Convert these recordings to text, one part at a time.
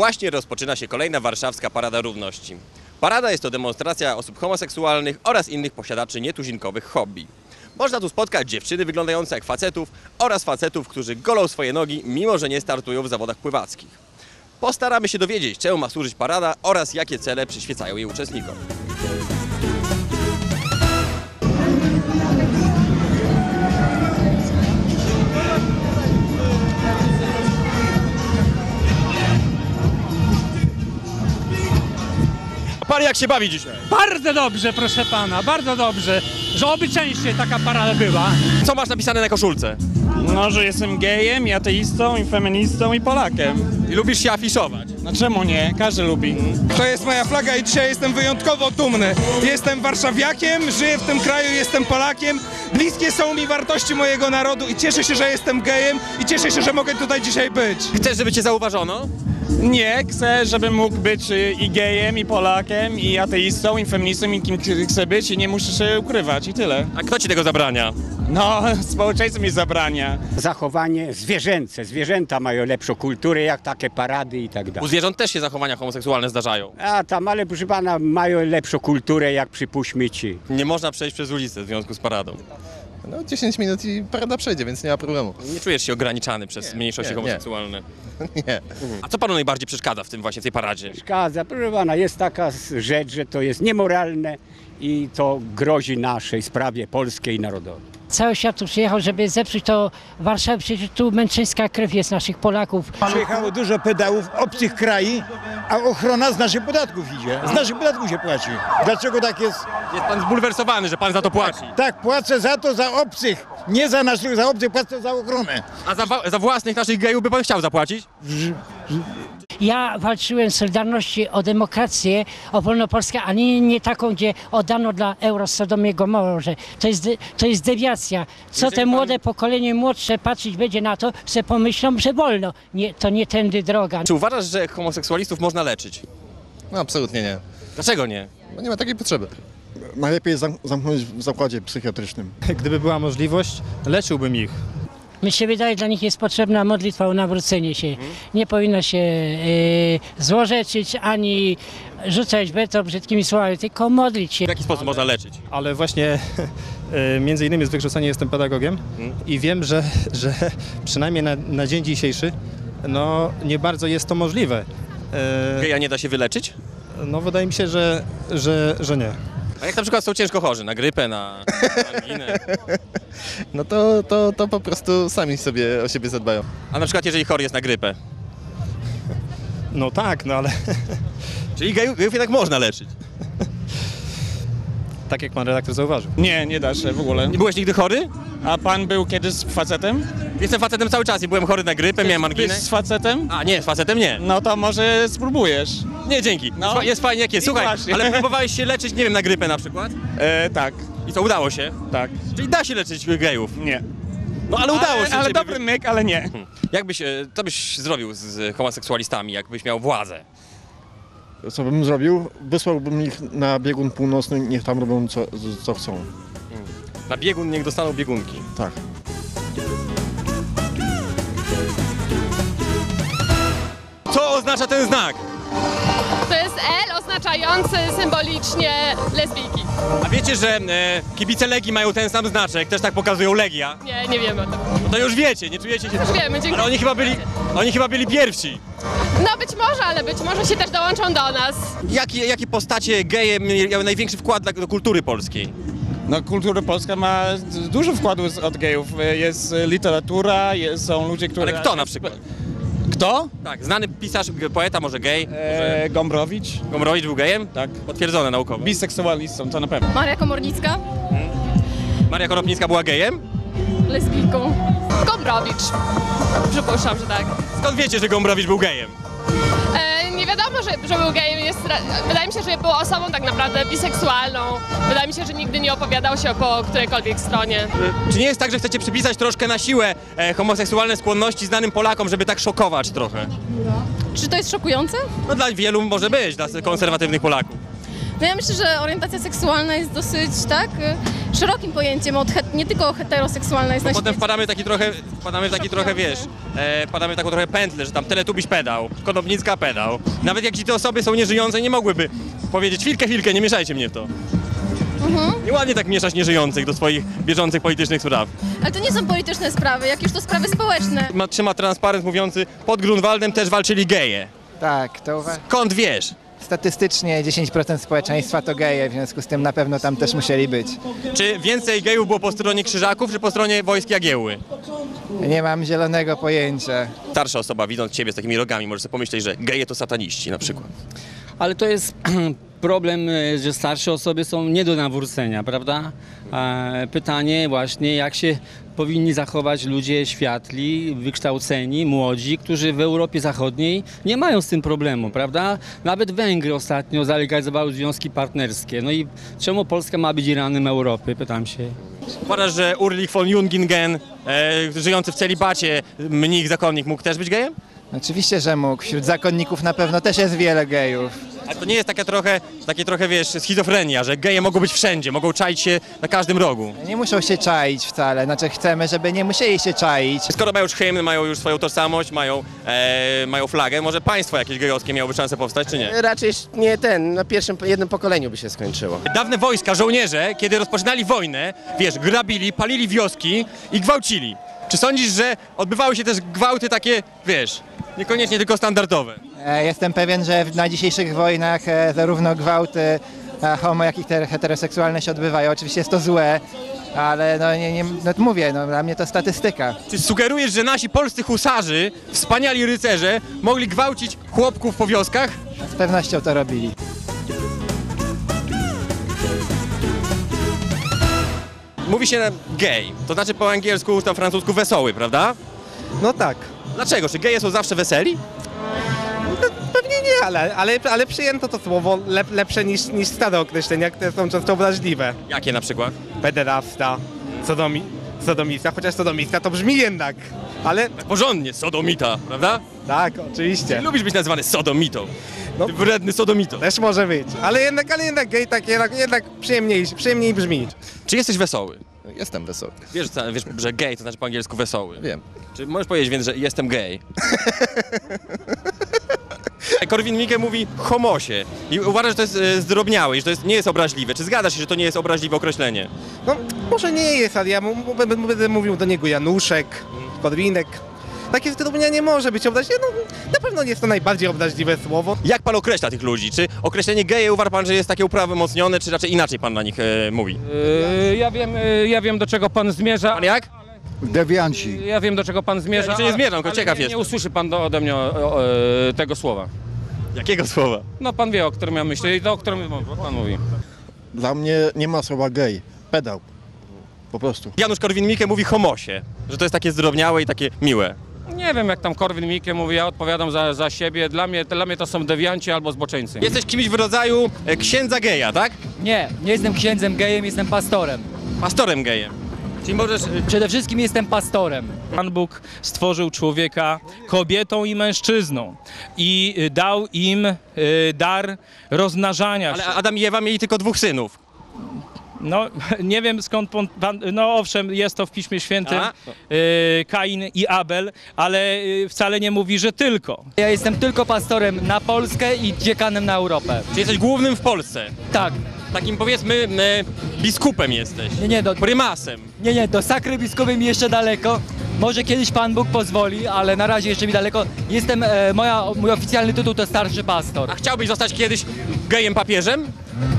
Właśnie rozpoczyna się kolejna warszawska Parada Równości. Parada jest to demonstracja osób homoseksualnych oraz innych posiadaczy nietuzinkowych hobby. Można tu spotkać dziewczyny wyglądające jak facetów oraz facetów, którzy golą swoje nogi, mimo że nie startują w zawodach pływackich. Postaramy się dowiedzieć, czemu ma służyć parada oraz jakie cele przyświecają jej uczestnikom. Pan jak się bawi dzisiaj? Bardzo dobrze, proszę pana, bardzo dobrze, że oby częściej taka parada była. Co masz napisane na koszulce? No, że jestem gejem, i ateistą, i feministą, i Polakiem. I lubisz się afiszować? No czemu nie? Każdy lubi. To jest moja flaga i dzisiaj jestem wyjątkowo dumny. Jestem warszawiakiem, żyję w tym kraju, jestem Polakiem. Bliskie są mi wartości mojego narodu i cieszę się, że jestem gejem i cieszę się, że mogę tutaj dzisiaj być. Chcesz, żeby cię zauważono? Nie, chcę, żebym mógł być y, i gejem, i Polakiem, i ateistą, i feministą, i kim chcę być i nie muszę się ukrywać i tyle. A kto ci tego zabrania? No, społeczeństwo mi zabrania. zachowanie zwierzęce. Zwierzęta mają lepszą kulturę, jak takie parady i tak U dalej. zwierząt też się zachowania homoseksualne zdarzają. A tam, ale proszę pana, mają lepszą kulturę, jak przypuśćmy ci. Nie można przejść przez ulicę w związku z paradą. No 10 minut i parada przejdzie, więc nie ma problemu. Nie czujesz się ograniczany przez mniejszości nie, nie. homoseksualne. Nie. A co panu najbardziej przeszkadza w tym właśnie w tej paradzie? Szkoda, proszę pana, jest taka rzecz, że to jest niemoralne i to grozi naszej sprawie polskiej i narodowej. Cały świat tu przyjechał, żeby zepsuć to Warszawę, przecież tu męczeńska krew jest naszych Polaków. Przyjechało dużo pedałów obcych krajów, a ochrona z naszych podatków idzie. Z naszych podatków się płaci. Dlaczego tak jest? Jest pan zbulwersowany, że pan za to płaci. Tak, płacę za to, za obcych. Nie za naszych, za obcych, płacę za ochronę. A za, za własnych naszych gejów by pan chciał zapłacić? Ja walczyłem w Solidarności o demokrację, o wolną Polskę, a nie, nie taką, gdzie oddano dla euro Sodomie Gomorze. To jest, to jest dewiacja. Co Jeżeli te pan- młode pokolenie młodsze patrzeć będzie na to, że pomyślą, że wolno. Nie, to nie tędy droga. Czy uważasz, że homoseksualistów można leczyć? No absolutnie nie. Dlaczego nie? Bo nie ma takiej potrzeby. Najlepiej zam- zamknąć w zakładzie psychiatrycznym. Gdyby była możliwość, leczyłbym ich. Mi się wydaje, dla nich jest potrzebna modlitwa o nawrócenie się. Nie powinno się e, złorzeczyć ani rzucać beto brzydkimi słowami, tylko modlić się. W jaki sposób można leczyć? Ale właśnie e, między innymi z wykształcenia jestem pedagogiem i wiem, że, że przynajmniej na, na dzień dzisiejszy no, nie bardzo jest to możliwe. E, Geja nie da się wyleczyć? No wydaje mi się, że, że, że nie. A jak na przykład są ciężko chorzy, na grypę, na anginę? No to, to, to po prostu sami sobie o siebie zadbają. A na przykład jeżeli chory jest na grypę? No tak, no ale Czyli gejów jednak można leczyć. Tak jak pan redaktor zauważył. Nie, nie da się w ogóle. Nie byłeś nigdy chory? A pan był kiedyś z facetem? Jestem facetem cały czas i byłem chory na grypę, miałem anginę. Byłeś z facetem? A nie, z facetem nie. No to może spróbujesz. Nie, dzięki. No. Jest, jest fajnie jak jest. I Słuchaj, właśnie. ale próbowałeś się leczyć, nie wiem, na grypę na przykład? E, tak, I co, udało się? tak. Czyli da się leczyć gejów. Nie. No ale udało ale, się. Ale ciebie dobry myk, ale nie. Jak byś, e, co byś zrobił z, z homoseksualistami, jakbyś miał władzę? Co bym zrobił? Wysłałbym ich na biegun północny, niech tam robią co, co chcą. Na biegun niech dostaną biegunki. Tak. Co oznacza ten znak? To jest L oznaczający symbolicznie lesbijki. A wiecie, że e, kibice Legii mają ten sam znaczek, też tak pokazują Legia? Nie, nie wiemy o tym. No to już wiecie, nie czujecie się... Już wiemy, dziękuję. Ale oni chyba byli, oni chyba byli pierwsi. No być może, ale być może się też dołączą do nas. Jakie, jakie postacie geje miały największy wkład do kultury polskiej? No kultura polska ma dużo wkładu z- od gejów. Jest literatura, jest, są ludzie, którzy... Ale kto na przykład? Kto? Tak, znany pisarz, poeta, może gej, może E, Gombrowicz. Gombrowicz był gejem? Tak. Potwierdzone naukowo. Biseksualistą, to na pewno. Maria Komornicka, Maria Konopnicka była gejem? lesbijką. Gombrowicz. Przypuszczam, że tak. Skąd wiecie, że Gombrowicz był gejem? Że, że był gejem. Jest, wydaje mi się, że był osobą tak naprawdę biseksualną. Wydaje mi się, że nigdy nie opowiadał się po którejkolwiek stronie. Czy nie jest tak, że chcecie przypisać troszkę na siłę e, homoseksualne skłonności znanym Polakom, żeby tak szokować trochę? Czy to jest szokujące? No dla wielu może być, dla konserwatywnych Polaków. No ja myślę, że orientacja seksualna jest dosyć, tak, y, szerokim pojęciem, od het, nie tylko heteroseksualna jest Bo na potem świecie. wpadamy taki trochę, wpadamy w taki trochę, wiesz, e, wpadamy w taką trochę pętlę, że tam Teletubiś pedał, Konopnicka pedał. Nawet jak ci te osoby są nieżyjące, nie mogłyby powiedzieć chwilkę, chwilkę, nie mieszajcie mnie w to. Nieładnie tak mieszać nieżyjących do swoich bieżących politycznych spraw. Ale to nie są polityczne sprawy, jak już to sprawy społeczne. Ma, trzyma transparent mówiący, pod Grunwaldem też walczyli geje. Tak, to uwa- Skąd wiesz? Statystycznie 10% społeczeństwa to geje, w związku z tym na pewno tam też musieli być. Czy więcej gejów było po stronie krzyżaków, czy po stronie wojsk Jagiełły? Nie mam zielonego pojęcia. Starsza osoba, widząc ciebie z takimi rogami, może sobie pomyśleć, że geje to sataniści na przykład. Ale to jest problem, e, że starsze osoby są nie do nawrócenia, prawda? Pytanie właśnie, jak się powinni zachować ludzie światli, wykształceni, młodzi, którzy w Europie Zachodniej nie mają z tym problemu, prawda? Nawet Węgry ostatnio zalegalizowały związki partnerskie. No i czemu Polska ma być Iranem Europy, pytam się. Uważasz, że Urlich von Jungingen, e, żyjący w celibacie, mnich, zakonnik, mógł też być gejem? Oczywiście, że mógł. Wśród zakonników na pewno też jest wiele gejów. A to nie jest taka trochę, takie trochę, wiesz, schizofrenia, że geje mogą być wszędzie, mogą czaić się na każdym rogu. Nie muszą się czaić wcale, znaczy chcemy, żeby nie musieli się czaić. Skoro mają już hymn, mają już swoją tożsamość, mają, e, mają flagę, może państwo jakieś gejowskie miałoby szansę powstać, czy nie? Raczej nie ten, na pierwszym, jednym pokoleniu by się skończyło. Dawne wojska, żołnierze, kiedy rozpoczynali wojnę, wiesz, grabili, palili wioski i gwałcili. Czy sądzisz, że odbywały się też gwałty takie, wiesz, niekoniecznie tylko standardowe? E, Jestem pewien, że na dzisiejszych wojnach e, zarówno gwałty e, homo, jak i te- heteroseksualne się odbywają. Oczywiście jest to złe, ale no, nie, nie, no mówię, no, dla mnie to statystyka. Czy sugerujesz, że nasi polscy husarzy, wspaniali rycerze, mogli gwałcić chłopków po wioskach? Z pewnością to robili. Mówi się gay, to znaczy po angielsku, tam francusku wesoły, prawda? No tak. Dlaczego? Czy geje są zawsze weseli? Pewnie nie, ale, ale, ale przyjęto to słowo lep, lepsze niż, niż stare określenia, które są często obraźliwe. Jakie na przykład? Pederasta, sodomi, sodomista, chociaż sodomista to brzmi jednak, ale... Porządnie, sodomita, prawda? Tak, oczywiście. Ty lubisz być nazwany sodomitą. No. Ty wredny sodomito. Też może być, ale jednak, ale jednak gej tak jednak, jednak przyjemniej, przyjemniej brzmi. Czy jesteś wesoły? Jestem wesoły. Wiesz, co- wiesz, że gay to znaczy po angielsku wesoły. Wiem. Czy możesz powiedzieć więc, że jestem gay? Korwin Mikke mówi homosie i uważa, że to jest e, zdrobniałe i że to jest, nie jest obraźliwe. Czy zgadzasz się, że to nie jest obraźliwe określenie? No, może nie jest, ale ja mu, mu- będę, będę mówił do niego Januszek, Korwinek. Takie zdrobnienie nie może być obraźliwe, no na pewno nie jest to najbardziej obraźliwe słowo. Jak pan określa tych ludzi? Czy określenie geje uważa pan, że jest takie uprawomocnione, czy raczej inaczej pan na nich e, mówi? Yy, ja wiem, yy, ja wiem do czego pan zmierza. Pan jak? Dewianci. Ja wiem do czego pan zmierza. Ja niczym nie ale- zmierzam, tylko ale ciekaw nie, jestem. Nie usłyszy pan do, ode mnie o, o, e, tego słowa. Jakiego słowa? No pan wie o którym ja myślę i to o którym pan mówi. Dla mnie nie ma słowa gej. Pedał. Po prostu. Janusz Korwin-Mikke mówi homosie, że to jest takie zdrobniałe i takie miłe. Nie wiem jak tam Korwin Mikke mówi, ja odpowiadam za, za siebie. Dla mnie, dla mnie to są dewianci albo zboczeńcy. Jesteś kimś w rodzaju e, księdza geja, tak? Nie, nie jestem księdzem gejem, jestem pastorem. Pastorem gejem. Czyli możesz... Przede wszystkim jestem pastorem. Pan Bóg stworzył człowieka kobietą i mężczyzną i y, dał im y, dar rozmnażania Ale się. Adam i Ewa mieli tylko dwóch synów. No, nie wiem skąd pan, pan no owszem, jest to w Piśmie Świętym, y, Kain i Abel, ale y, wcale nie mówi, że tylko. Ja jestem tylko pastorem na Polskę i dziekanem na Europę. Czy jesteś głównym w Polsce? Tak. Takim powiedzmy e, biskupem jesteś. Nie, nie, do, Prymasem. nie, nie, do sakry biskupiej mi jeszcze daleko. Może kiedyś Pan Bóg pozwoli, ale na razie jeszcze mi daleko. Jestem, e, moja, mój oficjalny tytuł to starszy pastor. A chciałbyś zostać kiedyś gejem papieżem?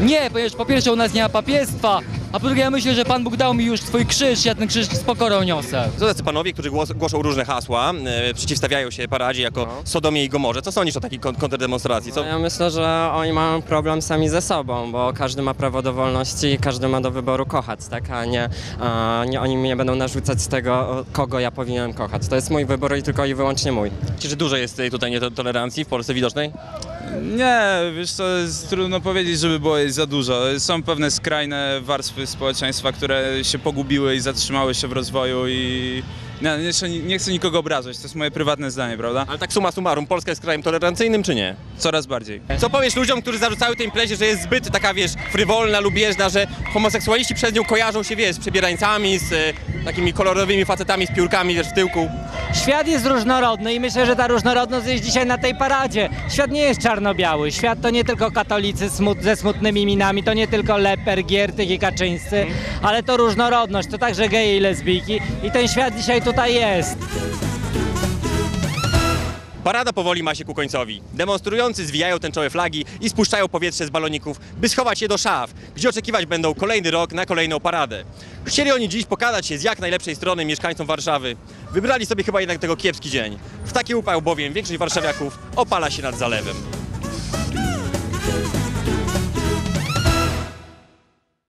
Nie, ponieważ po pierwsze u nas nie ma papiestwa, a po drugie ja myślę, że Pan Bóg dał mi już swój krzyż, ja ten krzyż z pokorą niosę. Są tacy panowie, którzy głos, głoszą różne hasła, e, przeciwstawiają się paradzie jako Sodomie i Gomorze. Co sądzisz o takiej kon- kontrdemonstracji? Co? No, ja myślę, że oni mają problem sami ze sobą, bo każdy ma prawo do wolności i każdy ma do wyboru kochać, tak? A nie, a nie oni mi nie będą narzucać z tego, kogo ja powinienem kochać. To jest mój wybór i tylko i wyłącznie mój. Czy dużo jest tej tutaj nietolerancji w Polsce widocznej? Nie, wiesz co, jest trudno powiedzieć, żeby było jej za dużo. Są pewne skrajne warstwy społeczeństwa, które się pogubiły i zatrzymały się w rozwoju i Nie, jeszcze nie, nie chcę nikogo obrażać, to jest moje prywatne zdanie, prawda? Ale tak suma summarum, Polska jest krajem tolerancyjnym czy nie? Coraz bardziej. Co powiesz ludziom, którzy zarzucają tej imprezie, że jest zbyt taka, wiesz, frywolna, lubieżna, że homoseksualiści przez nią kojarzą się, wiesz, z przebierańcami, z e, takimi kolorowymi facetami z piórkami, wiesz, w tyłku. Świat jest różnorodny i myślę, że ta różnorodność jest dzisiaj na tej paradzie. Świat nie jest czarno-biały. Świat to nie tylko katolicy smut, ze smutnymi minami, to nie tylko Leper, Giertych i Kaczyńscy, ale to różnorodność, to także geje i lesbijki i ten świat dzisiaj tutaj jest. Parada powoli ma się ku końcowi. Demonstrujący zwijają tęczowe flagi i spuszczają powietrze z baloników, by schować je do szaf, gdzie oczekiwać będą kolejny rok na kolejną paradę. Chcieli oni dziś pokazać się z jak najlepszej strony mieszkańcom Warszawy. Wybrali sobie chyba jednak tego kiepski dzień. W taki upał bowiem większość warszawiaków opala się nad zalewem.